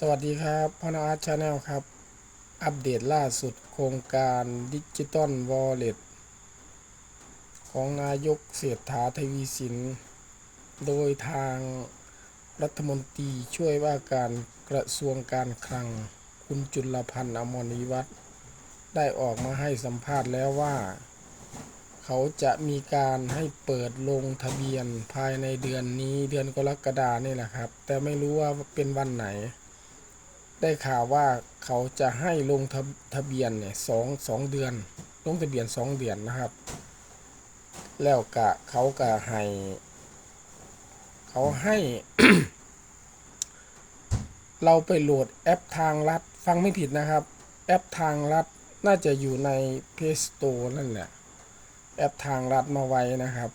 สวัสดีครับพนอาร์ตชาแนลครับ อัปเดตล่าสุดโครงการดิจิตอลวอลเล็ตของนายกเศรษฐาทวีสิน โดยทางรัฐมนตรีช่วยว่าการกระทรวงการคลัง คุณจุลพันธ์อมรวิวัฒน์ได้ออกมาให้สัมภาษณ์แล้วว่า เขาจะมีการให้เปิดลงทะเบียนภายในเดือนนี้เดือนกรกฎานี่แหละครับ แต่ไม่รู้ว่าเป็นวันไหน ได้ข่าวว่าเขาจะให้ลงทะทะเบียนเนี่ยสองสองเดือน ลงทะเบียนสองเดือนนะครับ แล้วกะเขากะให้ เขาให้ เราไปโหลดแอปทางลัดฟังไม่ผิดนะครับ แอปทางลัดน่าจะอยู่ใน Play Store นั่นแหละ แอปทางลัดมาไว้นะครับ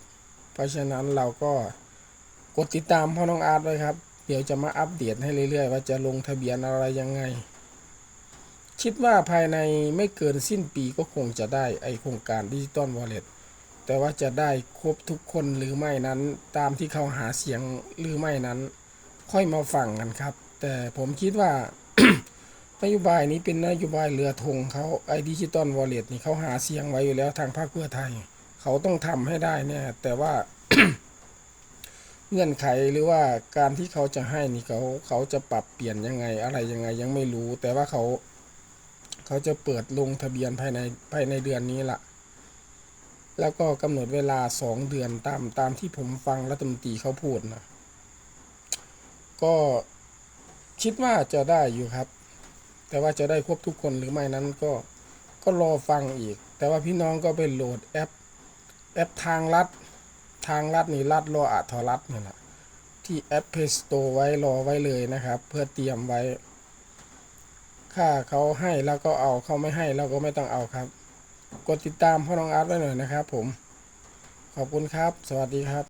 เพราะฉะนั้นเราก็กดติดตามพ่อน้องอาร์ตไว้ครับ เดี๋ยวจะมาอัปเดตให้เรื่อยๆ ว่าจะลงทะเบียนอะไรยังไง คิดว่าภายในไม่เกินสิ้นปีก็คงจะได้ไอโครงการดิจิตอลวอลเล็ตแต่ว่าจะได้ครบทุกคนหรือไม่นั้น ตามที่เขาหาเสียงหรือไม่นั้น ค่อยมาฟังกันครับ แต่ผมคิดว่านโยบายนี้เป็นนโยบายเรือธงเขาไอดิจิตอลวอลเล็ตนี่เขาหาเสียงไว้อยู่แล้วทางภาคเพื่อไทย เขาต้องทำให้ได้เนี่ยแต่ว่า เงื่อนไขหรือว่าการที่เขาจะให้นี่เขาเขาจะปรับเปลี่ยนยังไง อะไรยังไงยังไม่รู้ แต่ว่าเขา เขาจะเปิดลงทะเบียนภายในภายในเดือนนี้ละแล้วก็กำหนดเวลาสองเดือนตามตามที่ผมฟังรัฐมนตรีเขาพูดนะก็คิดว่าจะได้อยู่ครับ แต่ว่าจะได้ครบทุกคนหรือไม่นั้นก็ก็รอฟังอีก แต่ว่าพี่น้องก็ไปโหลดแอป แอปทางลัด ทางลัดนี่ลัดรออัทรัดนี่แหละที่แอปเพสโตไว้รอไว้เลยนะครับ เพื่อเตรียมไว้ ค่าเขาให้แล้วก็เอาเขาไม่ให้เราก็ไม่ต้องเอาครับ กดติดตามพ่อน้องอาร์ตไว้หน่อยนะครับผม ขอบคุณครับ สวัสดีครับ